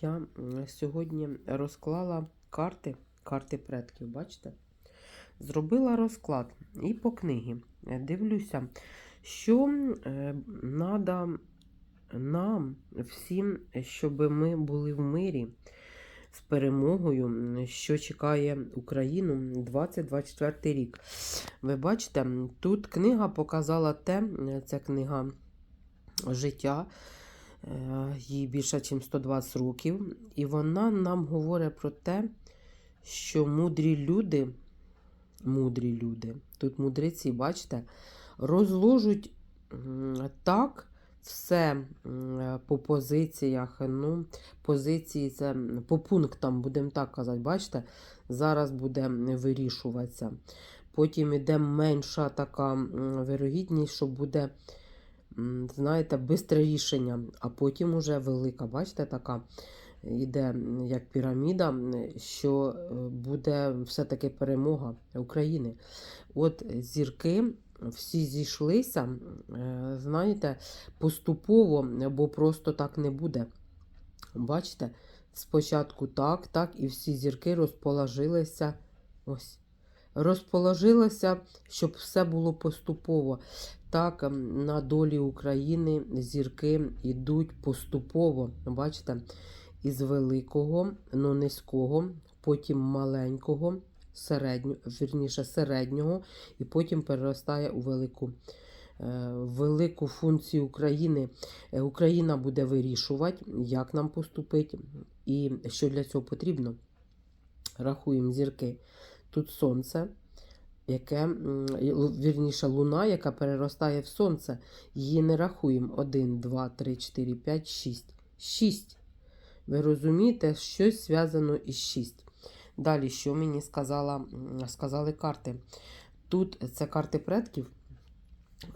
я сьогодні розклала карти, карти предків, бачите? Зробила розклад і по книгі. Е, Дивлюся, що треба нам всім, щоб ми були в мирі з перемогою, що чекає Україну 2024 рік. Ви бачите, тут книга показала те, ця книга життя. Е, їй більше, ніж 120 років, і вона нам говорить про те, що мудрі люди, мудрі люди, тут мудреці, бачите, розложуть м, так все по позиціях. Ну, позиції це по пунктам, будемо так казати, бачите, зараз буде вирішуватися. Потім іде менша така вирогідність, що буде знаєте, бистре рішення, а потім уже велика, бачите, така йде як піраміда, що е, буде все-таки перемога України. От зірки всі зійшлися, е, знаєте, поступово, бо просто так не буде. Бачите, спочатку так, так, і всі зірки розположилися. Ось. Розположилися, щоб все було поступово. Так, ем, на долі України зірки йдуть поступово. Бачите, із великого, ну низького, потім маленького, середнього, вірніше середнього, і потім переростає у велику. е, Велику функцію України Е, Україна буде вирішувати, як нам поступити і що для цього потрібно. Рахуємо зірки. Тут сонце, яке, вірніше, луна, яка переростає в сонце. Її не рахуємо. 1, 2, 3, 4, 5, 6. 6. Ви розумієте, щось зв'язано із 6. Далі, що мені сказала, сказали карти? Тут це карти предків.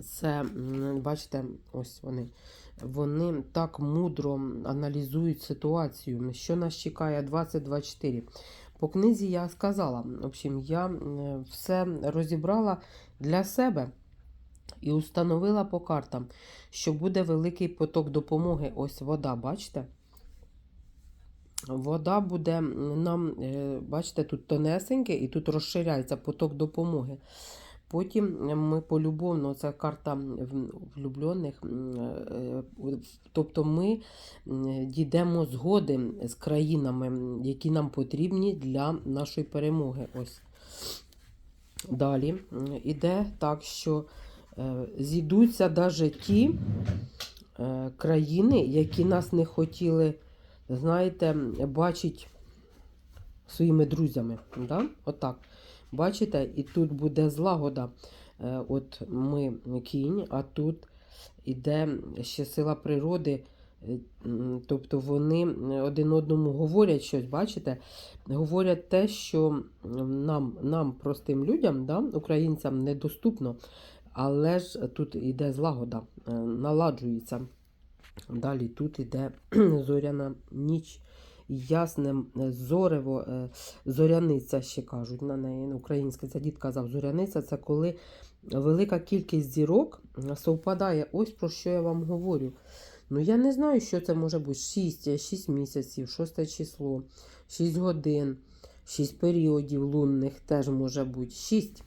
Це, бачите, ось вони. Вони так мудро аналізують ситуацію, що нас чекає 2024. По книзі я сказала, общем, я все розібрала для себе і установила по картам, що буде великий поток допомоги. Ось вода, бачите? Вода буде нам, е, бачите, тут тонесеньке і тут розширяється поток допомоги. Потім ми полюбовно, це карта влюблених, е, тобто ми дійдемо згоди з країнами, які нам потрібні для нашої перемоги. Ось. Далі м, іде так, що е, зійдуться навіть ті е, країни, які нас не хотіли, знаєте, бачити своїми друзями. Да? Отак. Бачите, і тут буде злагода. Е, От ми кінь, а тут іде ще сила природи. Е, Тобто вони один одному говорять щось, бачите? Говорять те, що нам, нам простим людям, да, українцям, недоступно, але ж тут іде злагода, е, наладжується. Далі тут іде зоряна ніч, ясне е, зорево, е, зоряниця ще кажуть на неї. Українська це дід казав, зоряниця це коли велика кількість зірок совпадає. Ось про що я вам говорю. Ну, я не знаю, що це може бути 6, 6 місяців, 6 число, 6 годин, 6 періодів лунних теж може бути 6.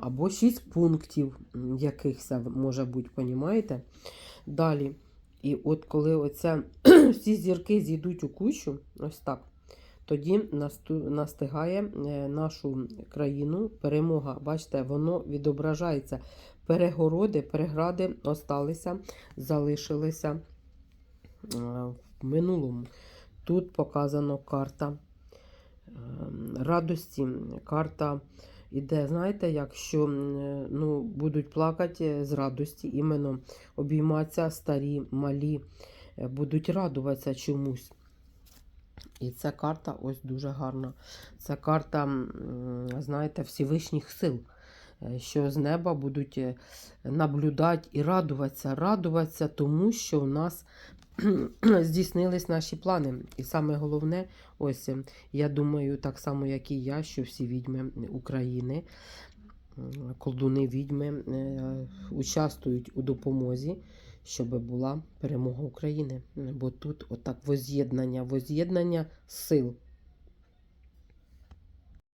Або 6 пунктів якихось може бути, понімаєте? Далі. І от коли оце, всі зірки зійдуть у кущу, ось так, тоді настигає е, нашу країну перемога. Бачите, воно відображається. Перегороди, перегради осталися, залишилися е, в минулому. Тут показано карта е, радості, карта іде, знаєте, якщо ну, будуть плакати з радості, іменно обійматися старі, малі, е, будуть радуватися чомусь. І ця карта ось дуже гарна. Це карта, знаєте, Всевишніх сил, е, що з неба будуть е, наблюдати і радуватися, радуватися тому, що у нас здійснились наші плани. І саме головне, ось е, я думаю, так само, як і я, що всі відьми України, колдуни відьми е, участвують у допомозі, щоб була перемога України. Бо тут отак воз'єднання, воз'єднання сил.